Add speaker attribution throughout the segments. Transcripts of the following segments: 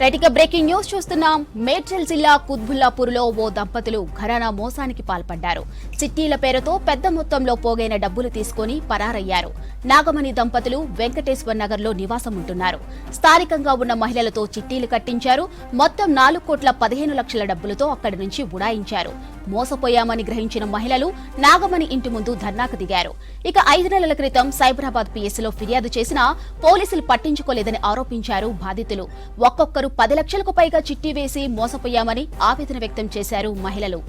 Speaker 1: Right breaking news చూస్తున్నాం. మేడ్చల్ జిల్లా కుత్బుల్లాపూర్లో ఓ దంపతులు ఘరానా మోసానికి పాల్పడ్డారు. చిట్టీల పేరుతో పెద్ద మొత్తంలో పోగైన డబ్బులు తీసుకొని పరారయ్యారు. నాగమణి దంపతులు వెంకటేశ్వర్ నగర్లో నివాసం ఉంటున్నారు స్థానికంగా ఉన్న మహిళలతో చిట్టీలు కట్టించారు. మొత్తం నాలుగు కోట్ల పదిహేను లక్షల డబ్బులతో అక్కడి నుంచి ఉడాయించారు. మోసపోయామని గ్రహించిన మహిళలు నాగమణి ఇంటి ముందు ధర్నాకు దిగారు. ఇక ఐదు నెలల క్రితం సైబరాబాద్ పిఎస్లో ఫిర్యాదు చేసినా పోలీసులు పట్టించుకోలేదని ఆరోపించారు బాధితులు. ఒక్కొక్కరు పది లక్షలకు పైగా చిట్టి వేసి మోసపోయామని ఆవేదన వ్యక్తం చేశారు మహిళలు.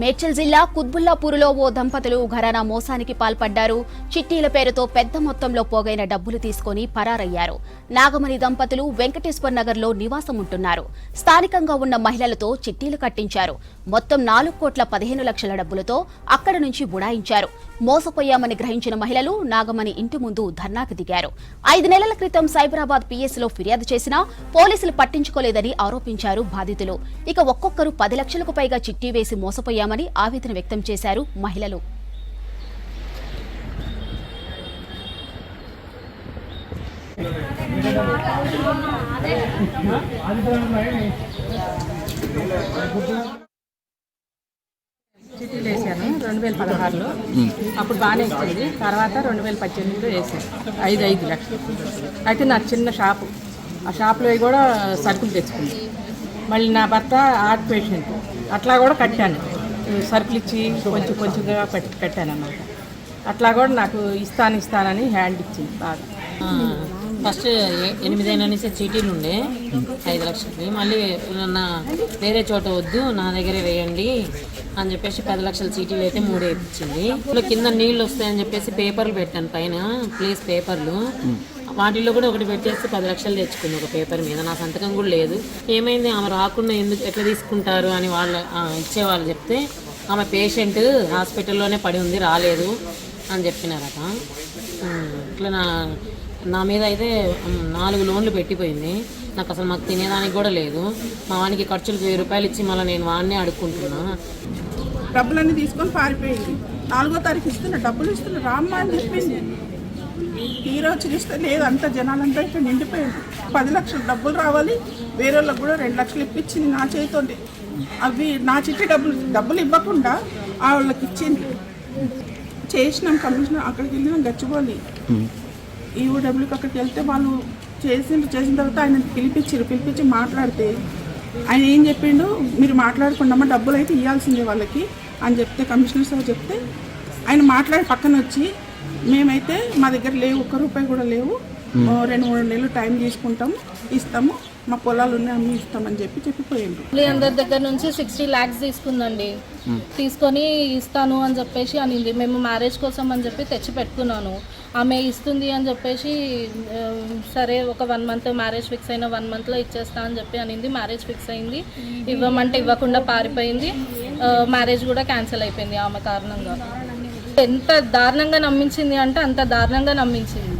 Speaker 1: మేడ్చల్ జిల్లా కుత్బుల్లాపూర్లో ఓ దంపతులు ఘరానా మోసానికి పాల్పడ్డారు. చిట్టీల పేరుతో పెద్ద మొత్తంలో పోగైన డబ్బులు తీసుకొని పరారయ్యారు. నాగమణి దంపతులు వెంకటేశ్వర్ నగర్లో నివాసం ఉంటున్నారు స్థానికంగా ఉన్న మహిళలతో చిట్టీలు కట్టించారు. మొత్తం నాలుగు కోట్ల పదిహేను లక్షల డబ్బులతో అక్కడి నుంచి బుడాయించారు. మోసపోయామని గ్రహించిన మహిళలు నాగమణి ఇంటి ముందు ధర్నాకు దిగారు. ఐదు నెలల క్రితం సైబరాబాద్ పిఎస్లో ఫిర్యాదు చేసినా పోలీసులు పట్టించుకోలేదని ఆరోపించారు బాధితులు. ఇక ఒక్కొక్కరు పది లక్షలకు పైగా చిట్టి వేసి మోసపోయామని ఆవేదన వ్యక్తం చేశారు మహిళలు.
Speaker 2: చిట్టీలు వేసాను రెండు వేల పదహారులో. అప్పుడు బాగానే ఇచ్చింది. తర్వాత రెండు వేల పద్దెనిమిదిలో వేసాను. ఐదు ఐదు లక్షలు. అయితే నా చిన్న షాపు. ఆ షాప్లో కూడా సరుకులు తెచ్చుకుంది మళ్ళీ నా భర్త హార్ట్ పేషెంట్. అట్లా కూడా కట్టాను. సరుకులు ఇచ్చి కొంచెం కొంచెంగా పెట్టి కట్టాను అన్నమాట అట్లా కూడా నాకు ఇస్తాను ఇస్తానని హ్యాండ్ ఇచ్చింది బాగా.
Speaker 3: ఫస్ట్ ఎ- ఎనిమిదైన నుంచి చీటీలు ఉండే. ఐదు లక్షలకి. మళ్ళీ నా వేరే చోట వద్దు నా దగ్గరే వేయండి అని చెప్పేసి పది లక్షల చీటీలు అయితే మూడు వేయించింది ఇప్పుడు కింద నీళ్ళు వస్తాయని చెప్పేసి పేపర్లు పెట్టాను పైన ప్లీజ్ పేపర్లు. వాటిల్లో కూడా ఒకటి పెట్టేసి పది లక్షలు తెచ్చుకుంది ఒక పేపర్ మీద. నా సంతకం కూడా లేదు. ఏమైంది? ఆమె రాకుండా ఎందుకు ఎట్లా తీసుకుంటారు అని వాళ్ళు ఇచ్చేవాళ్ళు చెప్తే ఆమె పేషెంట్ హాస్పిటల్లోనే పడి ఉంది రాలేదు అని చెప్పినారట. ఇట్లా నా నా మీద అయితే నాలుగు లోన్లు పెట్టిపోయింది. నాకు అసలు మాకు తినేదానికి కూడా లేదు. మా వానికి ఖర్చులకు వెయ్యి రూపాయలు ఇచ్చి మళ్ళీ నేను వాడినే అడుక్కుంటున్నా.
Speaker 4: డబ్బులన్నీ తీసుకొని పారిపోయింది. నాలుగో తారీఖు ఇస్తున్నా డబ్బులు ఇస్తున్నా రామ్మా అని చెప్పింది. హీరో చిరిస్తే లేదు అంత జనాలంతా ఇక్కడ నిండిపోయింది పది లక్షలు డబ్బులు రావాలి వేరే వాళ్ళకి కూడా రెండు లక్షలు ఇప్పించింది నా చేతితోటి. అవి నా చిట్టి డబ్బులు డబ్బులు ఇవ్వకుండా ఆ వాళ్ళకి ఇచ్చింది. చేసినాం కమిషనర్ అక్కడికి వెళ్ళినాం గచ్చిపోలి ఈఓడబ్ల్యూకి అక్కడికి వెళ్తే వాళ్ళు చేసిన చేసిన తర్వాత ఆయన పిలిపించారు పిలిపించి మాట్లాడితే ఆయన ఏం చెప్పిండు? మీరు మాట్లాడుకున్నామా డబ్బులు అయితే ఇవ్వాల్సిందే వాళ్ళకి అని చెప్తే కమిషనర్ సార్ చెప్తే ఆయన మాట్లాడి పక్కన వచ్చి మేమైతే మా దగ్గర లేవు ఒక్క రూపాయి కూడా లేవు. రెండు మూడు నెలలు టైం తీసుకుంటాము ఇస్తాము. మా పొలాలు ఉన్నాయి అమ్మి ఇస్తామని చెప్పి చెప్పిపోయిండు
Speaker 5: ఫ్యామిలీ అందరి దగ్గర నుంచి సిక్స్టీ ల్యాక్స్ తీసుకుందండి. తీసుకొని ఇస్తాను అని చెప్పేసి అనింది. మేము మ్యారేజ్ కోసం అని చెప్పి తెచ్చి పెట్టుకున్నాను ఆమె ఇస్తుంది అని చెప్పేసి సరే ఒక వన్ మంత్ మ్యారేజ్ ఫిక్స్ అయిన వన్ మంత్లో ఇచ్చేస్తా అని చెప్పి అనింది. మ్యారేజ్ ఫిక్స్ అయింది. ఇవ్వమంటే ఇవ్వకుండా పారిపోయింది. మ్యారేజ్ కూడా క్యాన్సిల్ అయిపోయింది ఆమె కారణంగా. ఎంత దారుణంగా నమ్మించింది అంటే అంత దారుణంగా నమ్మించింది.